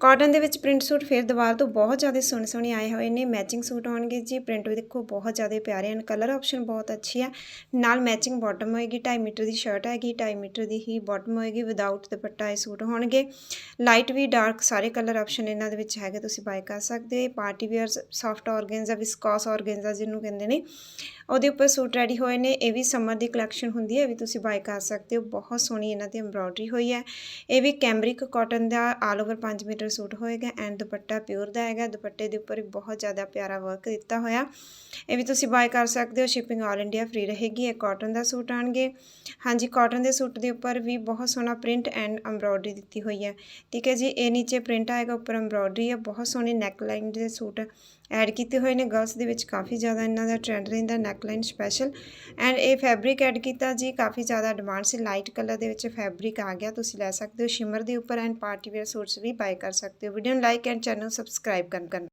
Cotton ਦੇ ਵਿੱਚ print suit ਫਿਰ ਦੁਬਾਰਾ ਤੋਂ ਬਹੁਤ ਜ਼ਿਆਦਾ ਸੋਹਣੇ ਸੋਹਣੇ ਆਏ ਹੋਏ ਨੇ। ਮੈਚਿੰਗ ਸੂਟ ਆਉਣਗੇ ਜੀ। ਪ੍ਰਿੰਟ ਵੀ ਦੇਖੋ, ਬਹੁਤ ਜ਼ਿਆਦਾ ਪਿਆਰੇ ਹਨ। ਕਲਰ ਆਪਸ਼ਨ ਬਹੁਤ ਅੱਛੀ ਹੈ ਨਾਲ ਮੈਚਿੰਗ ਬਾਟਮ ਹੋਏਗੀ 2.5 ਮੀਟਰ ਦੀ ਸ਼ਰਟ ਹੈਗੀ 2.5 ਮੀਟਰ ਦੀ ਹੀ ਬਾਟਮ ਹੋਏਗੀ ਵਿਦਆਊਟ ਦੁਪੱਟਾ ਇਹ ਸੂਟ ਹੋਣਗੇ। ਲਾਈਟ ਵੀ ਡਾਰਕ ਸਾਰੇ ਕਲਰ ਆਪਸ਼ਨ ਇਹਨਾਂ ਦੇ ਵਿੱਚ ਹੈਗੇ, ਤੁਸੀਂ ਬਾਈ ਕਰ ਸਕਦੇ ਹੋ। Party wear soft organza viscose organza ਜਿਹਨੂੰ ਕਹਿੰਦੇ ਨੇ। ਉਹਦੇ ਉੱਪਰ ਸੂਟ ਰੈਡੀ ਹੋਏ ਨੇ। ਇਹ ਵੀ ਸਮਰ ਦੀ ਕਲੈਕਸ਼ਨ ਹੁੰਦੀ ਹੈ, ਇਹ ਵੀ ਤੁਸੀਂ ਬਾਈ ਕਰ ਸਕਦੇ ਹੋ। ਬਹੁਤ ਸੋਹਣੀ ਇਹਨਾਂ ਦੀ ਐਮਬ੍ਰੋਇਡਰੀ ਹੋਈ ਹੈ। ਇਹ ਵੀ ਕੈਮਰਿਕ ਕਾਟਨ ਦਾ ਆਲ ਓਵਰ 5 ਮੀਟਰ ਸੂਟ ਹੋਏਗਾ ਐਂਡ ਦੁਪੱਟਾ ਪਿਓਰ ਦਾ ਹੈਗਾ। ਦੁਪੱਟੇ ਦੇ ਉੱਪਰ ਵੀ ਬਹੁਤ ਜ਼ਿਆਦਾ ਪਿਆਰਾ ਵਰਕ ਦਿੱਤਾ ਹੋਇਆ। ਇਹ ਵੀ ਤੁਸੀਂ ਬਾਏ ਕਰ ਸਕਦੇ ਹੋ। ਸ਼ਿਪਿੰਗ ਆਲ ਇੰਡੀਆ ਫ੍ਰੀ ਰਹੇਗੀ। ਇਹ ਕਾਟਨ ਦਾ ਸੂਟ ਆਣਗੇ। ਹਾਂਜੀ ਕਾਟਨ ਦੇ ਸੂਟ ਦੇ ਉੱਪਰ ਵੀ ਬਹੁਤ ਸੋਹਣਾ ਪ੍ਰਿੰਟ ਐਂਡ ਐਮਬ੍ਰੋਇਡਰੀ ਦਿੱਤੀ ਹੋਈ ਹੈ। ਠੀਕ ਹੈ ਜੀ, ਇਹ ਨੀਚੇ ਪ੍ਰਿੰਟ ਆਏਗਾ, ਉੱਪਰ ਐਮਬ੍ਰੋਇਡਰੀ ਹੈ। ਬਹੁਤ ਸੋਹਣੇ ਨੈਕ ਲਾਈਨ ਦੇ ਸੂਟ ਐਡ ਕੀਤੇ ਹੋਏ ਨੇ। ਗਰਲਸ ਦੇ ਵਿੱਚ ਕਾਫੀ ਜ਼ਿਆਦਾ ਇਹਨਾਂ ਦਾ ਟ੍ਰੈਂਡ ਰਹਿੰਦਾ ਨੈਕ ਲਾਈਨ ਸਪੈਸ਼ਲ ਐਂਡ ਇਹ ਫੈਬਰਿਕ ਐਡ ਕੀਤਾ ਜੀ। ਕਾਫੀ ਜ਼ਿਆਦਾ ਡਿਮਾਂਡ ਸੀ ਲਾਈਟ ਕਲਰ ਦੇ ਵਿੱਚ ਫੈਬਰਿਕ ਆ ਗਿਆ। ਤੁਸੀਂ ਲੈ ਸਕਦੇ ਹੋ। ਸ਼ਿਮਰ ਦੇ ਉੱਪਰ ਐਂਡ ਪਾਰਟੀ ਵੇਅਰ ਸੂਟਸ ਵੀ ਬਾਈ ਕਰ ਸਕਦੇ ਹੋ। ਵੀਡੀਓ ਨੂੰ ਲਾਈਕ ਐਂਡ ਚੈਨਲ ਸਬਸਕ੍ਰਾਈਬ ਕਰਨ ਕਰਨ।